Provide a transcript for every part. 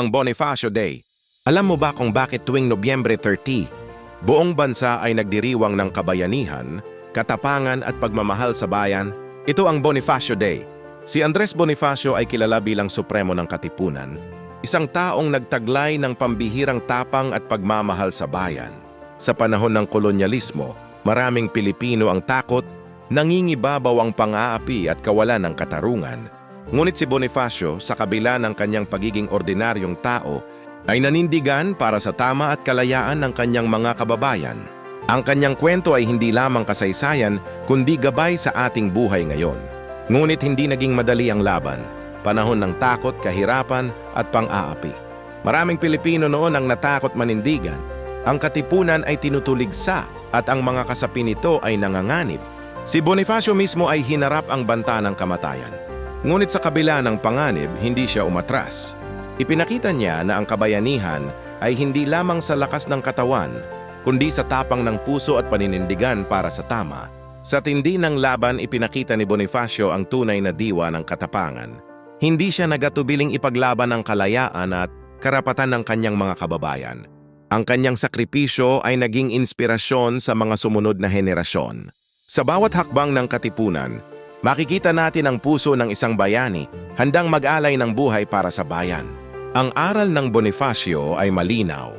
ang Bonifacio Day. Alam mo ba kung bakit tuwing Nobyembre 30, buong bansa ay nagdiriwang ng kabayanihan, katapangan at pagmamahal sa bayan? Ito ang Bonifacio Day. Si Andres Bonifacio ay kilala bilang supremo ng Katipunan, isang taong nagtaglay ng pambihirang tapang at pagmamahal sa bayan. Sa panahon ng kolonyalismo, maraming Pilipino ang takot, nangingibabaw ang pang-aapi at kawalan ng katarungan. Ngunit si Bonifacio, sa kabila ng kanyang pagiging ordinaryong tao, ay nanindigan para sa tama at kalayaan ng kanyang mga kababayan. Ang kanyang kwento ay hindi lamang kasaysayan, kundi gabay sa ating buhay ngayon. Ngunit hindi naging madali ang laban, panahon ng takot, kahirapan at pang-aapi. Maraming Pilipino noon ang natakot manindigan. Ang katipunan ay tinutuligsa at ang mga kasapi nito ay nanganganib. Si Bonifacio mismo ay hinarap ang banta ng kamatayan. Ngunit sa kabila ng panganib, hindi siya umatras. Ipinakita niya na ang kabayanihan ay hindi lamang sa lakas ng katawan, kundi sa tapang ng puso at paninindigan para sa tama. Sa tindi ng laban, ipinakita ni Bonifacio ang tunay na diwa ng katapangan. Hindi siya nagatubiling ipaglaban ang kalayaan at karapatan ng kanyang mga kababayan. Ang kanyang sakripisyo ay naging inspirasyon sa mga sumunod na henerasyon. Sa bawat hakbang ng katipunan, makikita natin ang puso ng isang bayani handang mag-alay ng buhay para sa bayan. Ang aral ng Bonifacio ay malinaw.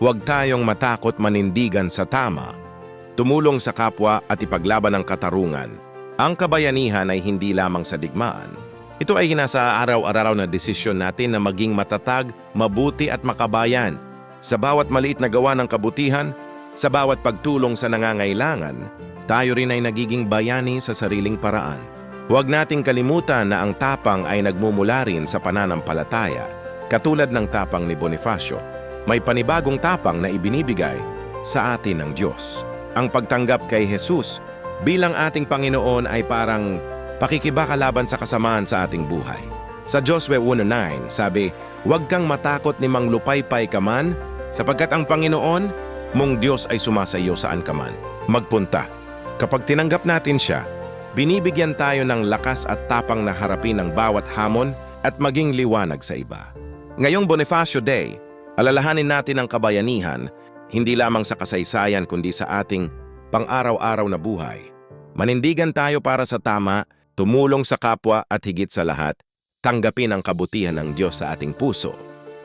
Huwag tayong matakot manindigan sa tama, tumulong sa kapwa at ipaglaban ang katarungan. Ang kabayanihan ay hindi lamang sa digmaan. Ito ay hinasa araw-araw na desisyon natin na maging matatag, mabuti at makabayan. Sa bawat maliit na gawa ng kabutihan, sa bawat pagtulong sa nangangailangan, tayo rin ay nagiging bayani sa sariling paraan. Huwag nating kalimutan na ang tapang ay nagmumula rin sa pananampalataya, katulad ng tapang ni Bonifacio. May panibagong tapang na ibinibigay sa atin ng Diyos. Ang pagtanggap kay Jesus bilang ating Panginoon ay parang pakikibaka laban sa kasamaan sa ating buhay. Sa Josue 1.9, sabi, Huwag kang matakot ni mang lupaypay ka man, sapagkat ang Panginoon, mong Diyos ay sumasayo saan ka man. Magpunta. Kapag tinanggap natin siya, binibigyan tayo ng lakas at tapang na harapin ang bawat hamon at maging liwanag sa iba. Ngayong Bonifacio Day, alalahanin natin ang kabayanihan, hindi lamang sa kasaysayan kundi sa ating pang-araw-araw na buhay. Manindigan tayo para sa tama, tumulong sa kapwa at higit sa lahat, tanggapin ang kabutihan ng Diyos sa ating puso.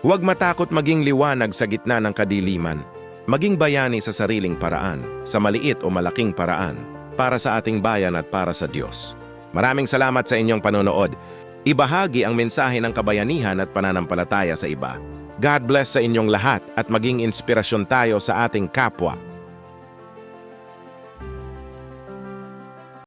Huwag matakot maging liwanag sa gitna ng kadiliman. Maging bayani sa sariling paraan, sa maliit o malaking paraan, para sa ating bayan at para sa Diyos. Maraming salamat sa inyong panonood. Ibahagi ang mensahe ng kabayanihan at pananampalataya sa iba. God bless sa inyong lahat at maging inspirasyon tayo sa ating kapwa